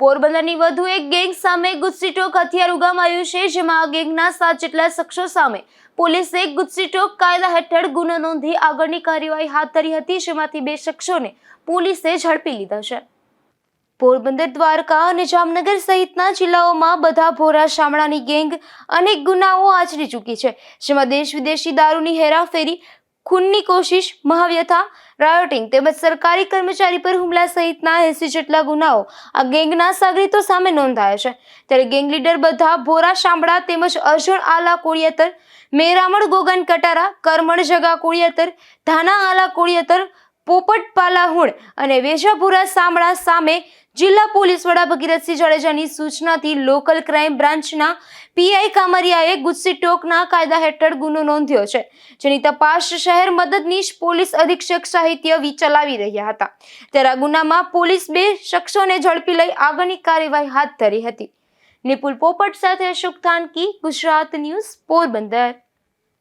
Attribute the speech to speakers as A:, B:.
A: પોરબંદરની વધુ એક ગેંગ સામે ગુસ્સીટોક હથિયાર ઉગામાયું છે, જેમાં આ ગેંગના સાત જેટલા શખ્સો સામે પોલીસે ગુસ્સીટોક કાયદા હેઠળ ગુનો નોંધી આગળની કાર્યવાહી હાથ ધરી હતી, જેમાંથી બે શખ્સોને પોલીસે ઝડપી લીધા છે. પોરબંદર, દ્વારકા અને જામનગર સહિતના જિલ્લાઓમાં બધા ભોરા શામળાની ગેંગ અનેક ગુનાઓ આચરી ચૂકી છે, જેમાં દેશ વિદેશી દારૂની હેરાફેરી ખૂનની કોશિશ મહાવ્યથા રાયોટિંગ તેમજ સરકારી કર્મચારી પર હુમલા સહિતના એસી જેટલા ગુનાઓ આ ગેંગના સાગરીતો સામે નોંધાયા છે. ત્યારે ગેંગ લીડર બધા ભોરા શામળા તેમજ અર્જુન આલા કોળિયાતર, મેરામણ ગોગન કટારા, કરમણ જગા કોળિયાતર, ધાના આલા કોળિયાતર પોપટ પાલાહુણ અને વેજાભુરા શામળા સામે જિલ્લા પોલીસ વડા ભગીરથસિંહ જાડેજાની સૂચનાથી લોકલ ક્રાઇમ બ્રાન્ચના પીઆઈ કામરિયાએ ગુસ્સી ટોકના કાયદા હેઠળ ગુનો નોંધ્યો છે, જેની તપાસ શહેર મદદનીશ પોલીસ અધિક્ષક સાહિત્ય વી ચલાવી રહ્યા હતા. ત્યારે આ ગુનામાં પોલીસ બે શખ્સોને ઝડપી લઈ આગળની કાર્યવાહી હાથ ધરી હતી. નિપુલ પોપટ સાથે અશોક થાનકી, ગુજરાત ન્યૂઝ, પોરબંદર.